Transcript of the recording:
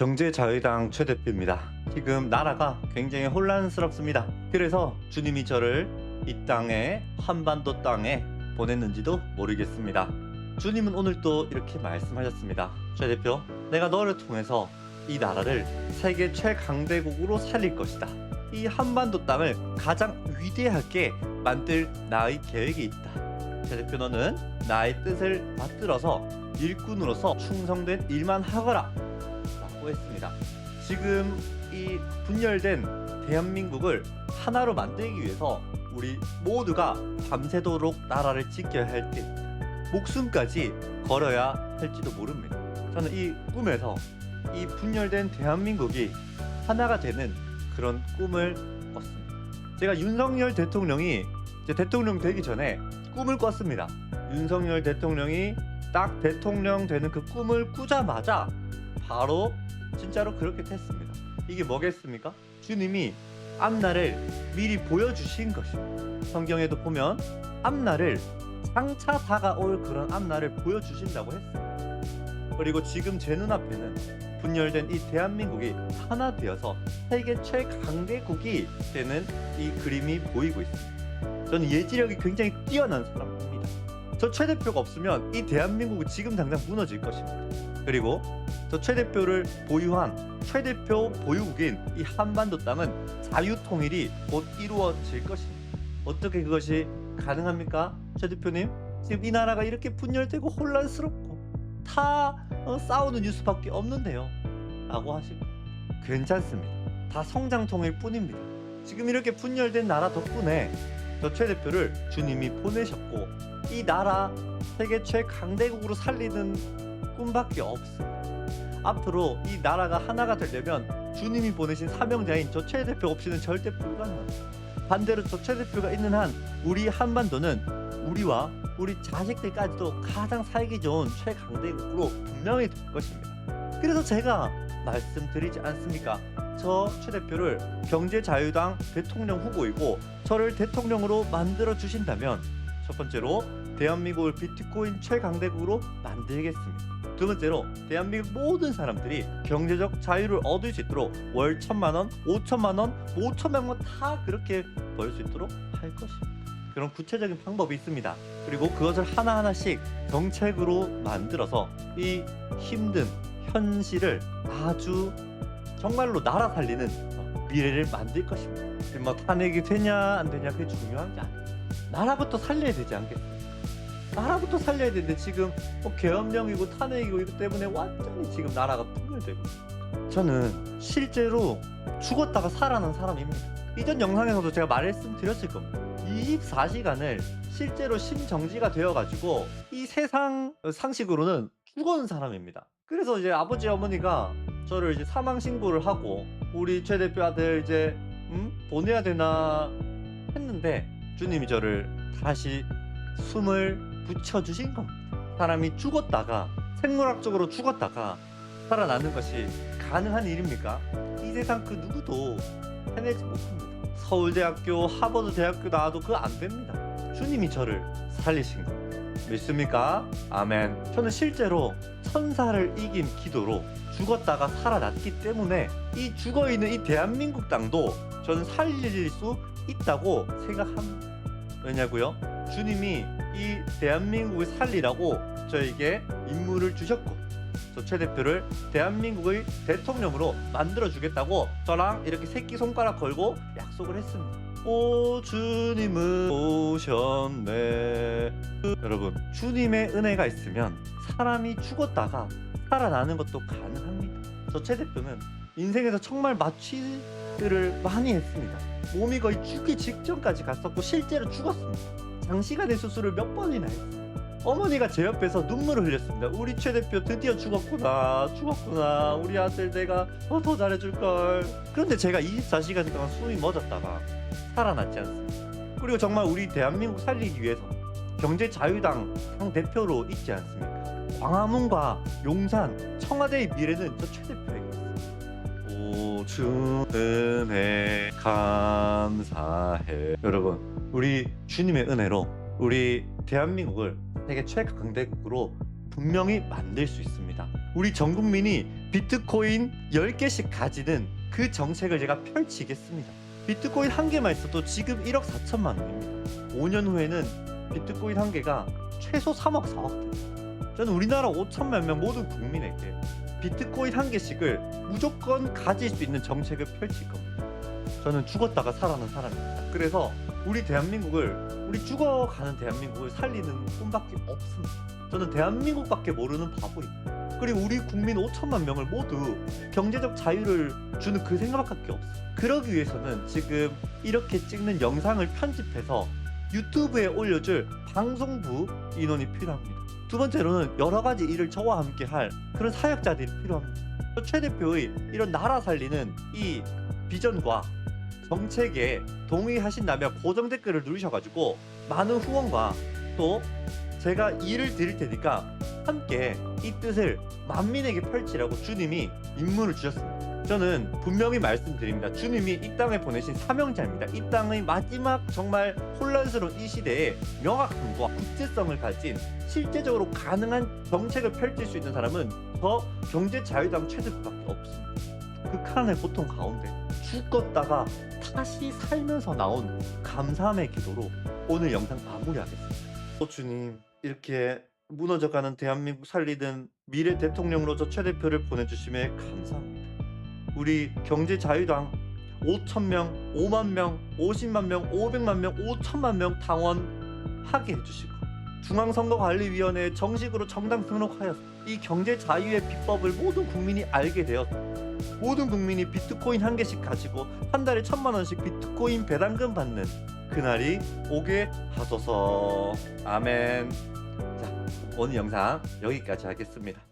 경제자유당 최 대표입니다. 지금 나라가 굉장히 혼란스럽습니다. 그래서 주님이 저를 이 땅에 한반도 땅에 보냈는지도 모르겠습니다. 주님은 오늘 또 이렇게 말씀하셨습니다. 최 대표, 내가 너를 통해서 이 나라를 세계 최강대국으로 살릴 것이다. 이 한반도 땅을 가장 위대하게 만들 나의 계획이 있다. 최 대표 너는 나의 뜻을 받들어서 일꾼으로서 충성된 일만 하거라. 라고 했습니다. 지금 이 분열된 대한민국을 하나로 만들기 위해서 우리 모두가 밤새도록 나라를 지켜야 할 때입니다. 목숨까지 걸어야 할지도 모릅니다. 저는 이 꿈에서 이 분열된 대한민국이 하나가 되는 그런 꿈을 꿨습니다. 제가 윤석열 대통령이 대통령 되기 전에 꿈을 꿨습니다. 윤석열 대통령이 딱 대통령 되는 그 꿈을 꾸자마자 바로 진짜로 그렇게 됐습니다. 이게 뭐겠습니까? 주님이 앞날을 미리 보여주신 것입니다. 성경에도 보면 앞날을 장차 다가올 그런 앞날을 보여주신다고 했습니다. 그리고 지금 제 눈앞에는 분열된 이 대한민국이 하나 되어서 세계 최강대국이 되는 이 그림이 보이고 있습니다. 저는 예지력이 굉장히 뛰어난 사람입니다. 저 최 대표가 없으면 이 대한민국은 지금 당장 무너질 것입니다. 그리고 저 최 대표를 보유한 최 대표 보유국인 이 한반도 땅은 자유 통일이 곧 이루어질 것입니다. 어떻게 그것이 가능합니까, 최 대표님? 지금 이 나라가 이렇게 분열되고 혼란스럽고 다 어, 싸우는 뉴스밖에 없는데요. 라고 하시고 괜찮습니다. 다 성장통일 뿐입니다. 지금 이렇게 분열된 나라 덕분에 저최 대표를 주님이 보내셨고 이 나라 세계 최강대국으로 살리는 꿈밖에 없습니다. 앞으로 이 나라가 하나가 되려면 주님이 보내신 사명자인 저 최 대표 없이는 절대 불가능합니다. 반대로 저 최 대표가 있는 한 우리 한반도는 우리와 우리 자식들까지도 가장 살기 좋은 최강대국으로 분명히 될 것입니다. 그래서 제가 말씀드리지 않습니까? 저 최 대표를 경제자유당 대통령 후보이고 저를 대통령으로 만들어 주신다면 첫 번째로 대한민국을 비트코인 최강대국으로 만들겠습니다. 두 번째로 대한민국 모든 사람들이 경제적 자유를 얻을 수 있도록 월 천만 원, 오천만 원, 오천만 원 다 그렇게 벌 수 있도록 할 것입니다. 그런 구체적인 방법이 있습니다. 그리고 그것을 하나하나씩 정책으로 만들어서 이 힘든 현실을 아주 정말로 나라 살리는 미래를 만들 것입니다. 뭐 탄핵이 되냐 안 되냐 그게 중요한 게 아니에요. 나라부터 살려야 되지 않겠습니까? 나라부터 살려야 되는데 지금 뭐 계엄령이고 탄핵이고 이것 때문에 완전히 지금 나라가 있어요. 저는 실제로 죽었다가 살아난 사람입니다. 이전 영상에서도 제가 말씀드렸을 겁니다. 24시간을 실제로 심정지가 되어가지고 이 세상 상식으로는 죽어온 사람입니다. 그래서 이제 아버지 어머니가 저를 이제 사망 신고를 하고 우리 최 대표 아들 이제 음? 보내야 되나 했는데 주님이 저를 다시 숨을 붙여주신 겁니다. 사람이 죽었다가 생물학적으로 죽었다가 살아나는 것이 가능한 일입니까? 이 세상 그 누구도 해내지 못합니다. 서울대학교, 하버드 대학교 나와도 그거 안 됩니다. 주님이 저를 살리신 겁니다. 믿습니까? 아멘. 저는 실제로 천사를 이긴 기도로 죽었다가 살아났기 때문에 이 죽어 있는 이 대한민국 땅도 저는 살릴 수 있다고 생각합니다. 왜냐고요? 주님이 이 대한민국을 살리라고 저에게 임무를 주셨고 저 최 대표를 대한민국의 대통령으로 만들어 주겠다고 저랑 이렇게 새끼 손가락 걸고 약속을 했습니다. 오 주님은 오셨네. 여러분 주님의 은혜가 있으면 사람이 죽었다가 살아나는 것도 가능합니다. 저 최 대표는 인생에서 정말 마취를 많이 했습니다. 몸이 거의 죽기 직전까지 갔었고 실제로 죽었습니다. 장시간의 수술을 몇 번이나 했어요. 어머니가 제 옆에서 눈물을 흘렸습니다. 우리 최 대표 드디어 죽었구나, 죽었구나. 우리 아들 내가 어, 더 잘해줄 걸. 그런데 제가 24시간 동안 숨이 멎었다가 살아났지 않습니까? 그리고 정말 우리 대한민국 살리기 위해서 경제 자유당 당 대표로 있지 않습니까? 광화문과 용산, 청와대의 미래는 저 최 대표에게 있습니다. 오주 은혜 감사해. 여러분, 우리 주님의 은혜로 우리 대한민국을 세계 최강대국으로 분명히 만들 수 있습니다. 우리 전 국민이 비트코인 10개씩 가지는 그 정책을 제가 펼치겠습니다. 비트코인 한 개만 있어도 지금 1억 4천만 원입니다. 5년 후에는 비트코인 한 개가 최소 3억 4억 됩니다. 저는 우리나라 5천만 명 모든 국민에게 비트코인 한 개씩을 무조건 가질 수 있는 정책을 펼칠 겁니다. 저는 죽었다가 살아난 사람입니다. 그래서 우리 대한민국을 우리 죽어가는 대한민국을 살리는 꿈밖에 없습니다. 저는 대한민국밖에 모르는 바보입니다. 그리고 우리 국민 5천만 명을 모두 경제적 자유를 주는 그 생각밖에 없어요. 그러기 위해서는 지금 이렇게 찍는 영상을 편집해서 유튜브에 올려줄 방송부 인원이 필요합니다. 두 번째로는 여러 가지 일을 저와 함께 할 그런 사역자들이 필요합니다. 최 대표의 이런 나라 살리는 이 비전과 정책에 동의하신다면 고정 댓글을 누르셔가지고 많은 후원과 또 제가 일을 드릴 테니까 함께 이 뜻을 만민에게 펼치라고 주님이 임무를 주셨습니다. 저는 분명히 말씀드립니다. 주님이 이 땅에 보내신 사명자입니다. 이 땅의 마지막 정말 혼란스러운 이 시대에 명확함과 국제성을 가진 실제적으로 가능한 정책을 펼칠 수 있는 사람은 저 경제자유당 최대표밖에 없습니다. 극한의 고통 가운데 죽었다가 다시 살면서 나온 감사함의 기도로 오늘 영상 마무리하겠습니다. 오 주님 이렇게 무너져가는 대한민국 살리는 미래 대통령으로 저최 대표를 보내주심에 감사합니다. 우리 경제자유당 5천 명, 5만 명, 50만 명, 500만 명, 5천만 명 당원하게 해주시고 중앙선거관리위원회에 정식으로 정당 등록하여 이 경제자유의 비법을 모든 국민이 알게 되었 모든 국민이 비트코인 한 개씩 가지고 한 달에 천만 원씩 비트코인 배당금 받는 그날이 오게 하소서. 아멘. 자, 오늘 영상 여기까지 하겠습니다.